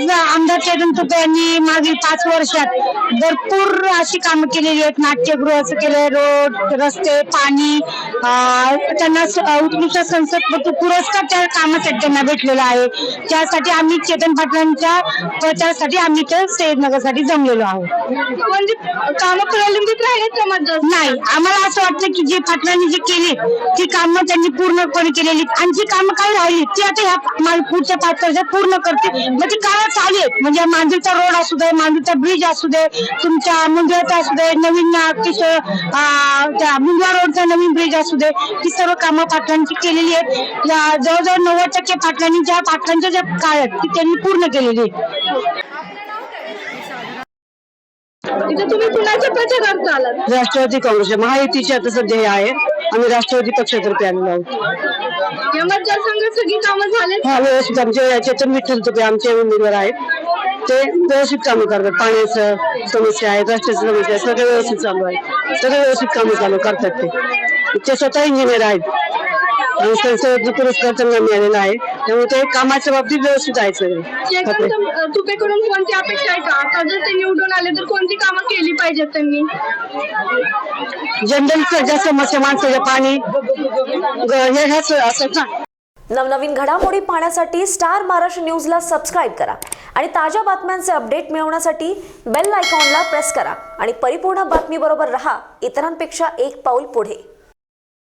आज आमदार चेतन तुपे यांनी मागील पाच वर्षात भरपूर अशी कामं केलेली आहेत. नाट्यगृहाचं केलंय रोड रस्ते पाणी त्यांना उत्कृष्ट संसद पुरस्कार त्या कामासाठी त्यांना भेटलेला आहे. त्यासाठी आम्ही चेतन पाटलांच्या प्रचारासाठी आम्ही तर नगरसाठी जमलेलो आहोत. म्हणजे कामं प्रलंबित राहिलेत का मतदार नाही आम्हाला असं वाटतं की जे पाटलांनी जे केली ती कामं त्यांनी पूर्णपणे केलेली आणि जी कामं काही राहिली ती आता ह्या पुढच्या पाच वर्षात पूर्ण करते म्हणजे कामं चालू आहेत. म्हणजे मांजूरचा रोड असू दे मांजूरचा ब्रिज असू दे तुमच्या मुंबईचा असू दे नवीन त्या मुंबई रोडचा नवीन ब्रिज असू दे ही सर्व कामं पाटलांची केलेली आहेत. जवळजवळ नव्वद टक्के पाटलांनी ज्या पाटलांच्या ज्या काळात ती त्यांनी पूर्ण केलेली राष्ट्रवादी काँग्रेस महायुतीचे आता सध्या हे आहे. आम्ही राष्ट्रवादी पक्षातर्फे आलेलो आहोत. सगळी कामं झालेत? हा व्यवस्थित. आमचे चेतन विठ्ठल तुपे आमचे उमेदवार आहेत. ते व्यवस्थित कामं करतात. पाण्याचं समस्या आहेत रस्त्याची समस्या आहे सगळं व्यवस्थित चालू आहे. सगळे व्यवस्थित कामं चालू करतात ते. ते स्वतः इंजिनियर आहेत. आणि संसद पुरस्कार त्यांना मिळालेला आहे. त्यामुळे ते कामाच्या बाबतीत व्यवस्थित आहेत सगळे. तुपेकडून कोणती अपेक्षा आहे का? आता जर ते निवडून आले तर कोणती कामं केली पाहिजेत त्यांनी? जनरल ज्या समस्या माणसाच्या पाणी ग- हे ह्याच असतात ना. नवनवीन घडामोडी पाहण्यासाठी स्टार महाराष्ट्र न्यूजला सबस्क्राईब करा. आणि ताज्या बातम्यांचे अपडेट मिळवण्यासाठी बेल आयकॉनला प्रेस करा. आणि परिपूर्ण बातमीबरोबर रहा. इतरांपेक्षा एक पाऊल पुढे.